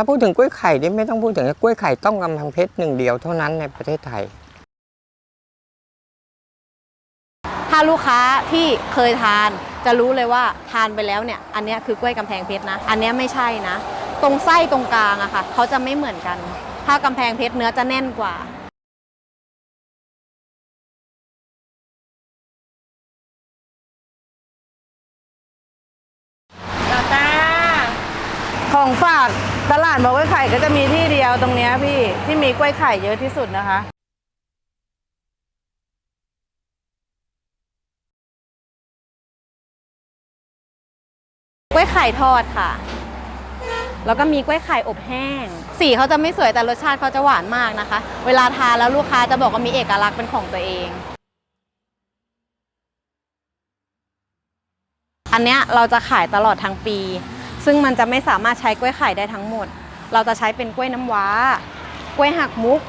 ถ้าพูดถึงกล้วยไข่นี่ไม่ต้องพูดถึงกล้วยไข่ต้องกำแพงเพชรหนึ่งเดียวเท่านั้นในประเทศไทย ถ้าลูกค้าที่เคยทานจะรู้เลยว่าทานไปแล้วเนี่ยอันนี้คือกล้วยกำแพงเพชรนะ อันนี้ไม่ใช่นะ ตรงไส้ตรงกลางอะค่ะเขาจะไม่เหมือนกัน ถ้ากำแพงเพชรเนื้อจะแน่นกว่า ของฝากตลาดบอกกล้วยไข่ก็จะมีที่เดียวตรงเนี้ยพี่ที่มีกล้วยไข่เยอะที่สุดนะคะกล้วยไข่ทอดค่ะ แล้วก็มีกล้วยไข่อบแห้ง สีเขาจะไม่สวยแต่รสชาติเขาจะหวานมากนะคะ เวลาทานแล้วลูกค้าจะบอกว่ามีเอกลักษณ์เป็นของตัวเอง อันเนี้ยเราจะขายตลอดทั้งปี ซึ่งมันจะไม่สามารถใช้กล้วยไข่ได้ทั้งหมด เราจะใช้เป็นกล้วยน้ำว้า กล้วยหักมุก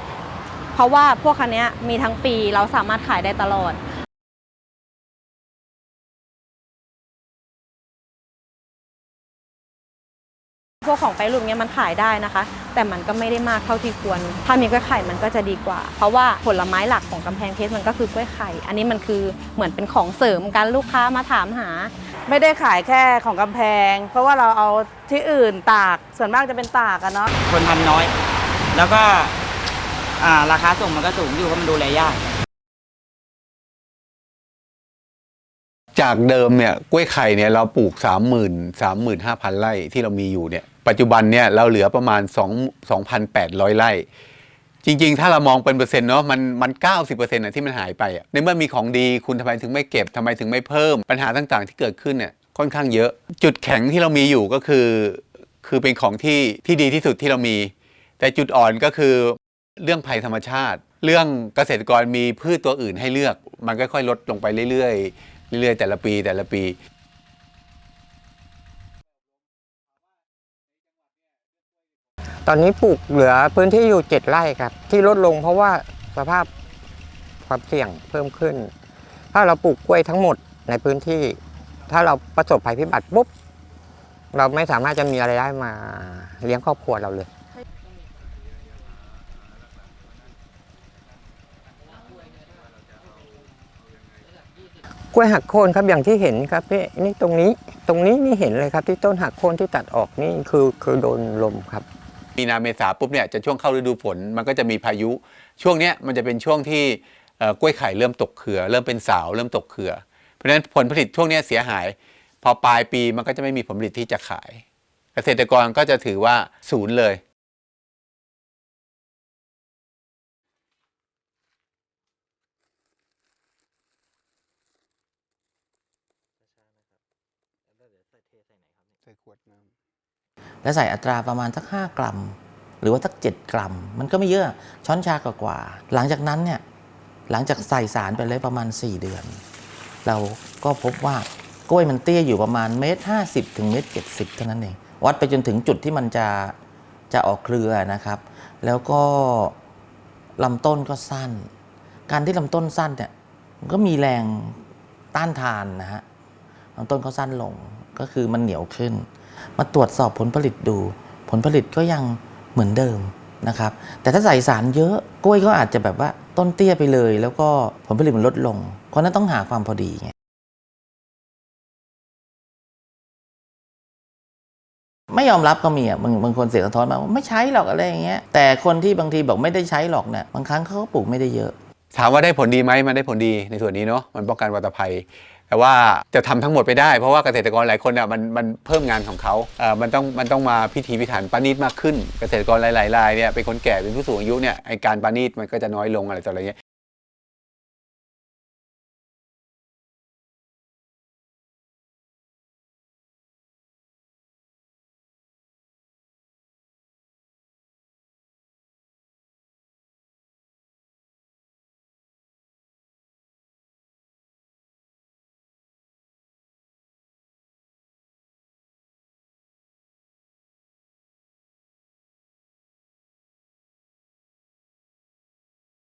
เพราะว่าพวกคันนี้มีทั้งปีเราสามารถขายได้ตลอด พวกของไปรูปเนี้ยมันขายได้นะคะ แต่มันก็ไม่ได้มากเท่าที่ควร ถ้ามีกล้วยไข่มันก็จะดีกว่า เพราะว่าผลไม้หลักของกำแพงเพชรมันก็คือกล้วยไข่ อันนี้มันคือเหมือนเป็นของเสริมการลูกค้ามาถามหา ไม่ได้ขายแค่ของกำแพง เพราะว่าเราเอาที่อื่นตากส่วนมากจะเป็นตากอะเนาะคนทำน้อย แล้วก็อ่าราคาส่งมันก็สูงอยู่เพราะมันดูแลยาก จากเดิมเนี่ยกล้วยไข่เนี่ยเราปลูก 3 0 0 0 0 35,000ไร่ที่เรามีอยู่เนี่ยปัจจุบันเนี่ยเราเหลือประมาณ 2 2,800 ไร่ จริงๆ ถ้าเรามองเป็นเปอร์เซ็นต์เนาะมันมัน 90%อะที่มันหายไปอะในเมื่อมีของดีคุณทำไมถึงไม่เก็บทำไมถึงไม่เพิ่มปัญหาต่างๆ ที่เกิดขึ้นเนี่ยค่อนข้างเยอะ จุดแข็งที่เรามีอยู่ก็คือ คือเป็นของที่ที่ดีที่สุดที่เรามี แต่จุดอ่อนก็คือเรื่องภัยธรรมชาติ เรื่องเกษตรกรมีพืชตัวอื่นให้เลือก มันค่อยๆลดลงไปเรื่อยๆ เรื่อยๆแต่ละปีแต่ละปีตอนนี้ปลูกเหลือพื้นที่อยู่เจ็ดไร่ครับ ที่ลดลงเพราะว่าสภาพความเสี่ยงเพิ่มขึ้น ถ้าเราปลูกกล้วยทั้งหมดในพื้นที่ ถ้าเราประสบภัยพิบัติปุ๊บ เราไม่สามารถจะมีอะไรได้มาเลี้ยงครอบครัวเราเลย ล้วยหักโค่นครับอย่างที่เห็นครับนี่นี่ตรงนี้ตรงนี้นี่เห็นเลยครับที่ต้นหักโค่นที่ตัดออกนี่คือคือโดนลมครับ มีนาเมษาปุ๊บเนี่ยจะช่วงเข้าฤดูฝนมันก็จะมีพายุ ช่วงเนี้ยมันจะเป็นช่วงที่เอ่อกล้วยไข่เริ่มตกเครือ เริ่มเป็นสาวเริ่มตกเครือ เพราะฉะนั้นผลผลิตช่วงเนี้ยเสียหาย พอปลายปีมันก็จะไม่มีผลผลิตที่จะขาย เกษตรกรก็จะถือว่าศูนย์เลย ใส่ขวดน้ำแล้วใส่อัตราประมาณสัก 5 กรัม หรือว่าสัก 7 กรัม มันก็ไม่เยอะช้อนชากว่าๆหลังจากนั้นเนี่ยหลังจากใส่สารไปเลยประมาณ 4 เดือน เราก็พบว่ากล้วยมันเตี้ยอยู่ประมาณเมตรห้าสิบถึงเมตรเจ็ดสิบเท่านั้นเอง วัดไปจนถึงจุดที่มันจะจะออกเครือนะครับ แล้วก็ลำต้นก็สั้น การที่ลำต้นสั้นเนี่ยมันก็มีแรงต้านทานนะฮะลำต้นก็สั้นลง ก็คือมันเหนียวขึ้น มาตรวจสอบผลผลิตดู ผลผลิตก็ยังเหมือนเดิมนะครับ แต่ถ้าใส่สารเยอะกล้วยก็อาจจะแบบว่าต้นเตี้ยไปเลย แล้วก็ผลผลิตมันลดลง เพราะนั้นต้องหาความพอดีไงไม่ยอมรับก็มีอะบางบางคนเสียงสะท้อนมาว่าไม่ใช้หรอกอะไรอย่างเงี้ยแต่คนที่บางทีบอกไม่ได้ใช้หรอกเนี่ยบางครั้งเขาก็ปลูกไม่ได้เยอะ ถามว่าได้ผลดีไหมมันได้ผลดีในส่วนนี้เนาะมันป้องกันวัตภัย แต่ว่าจะทำทั้งหมดไปได้ เพราะว่าเกษตรกรหลายคนอะมันมันเพิ่มงานของเขาเอ่อมันต้องมันต้องมาพิธีพิถันปานิดมากขึ้น เกษตรกรหลายๆรายเนี่ยเป็นคนแก่เป็นผู้สูงอายุเนี่ยไอการปานิดมันก็จะน้อยลงอะไรต่ออะไรเงี้ย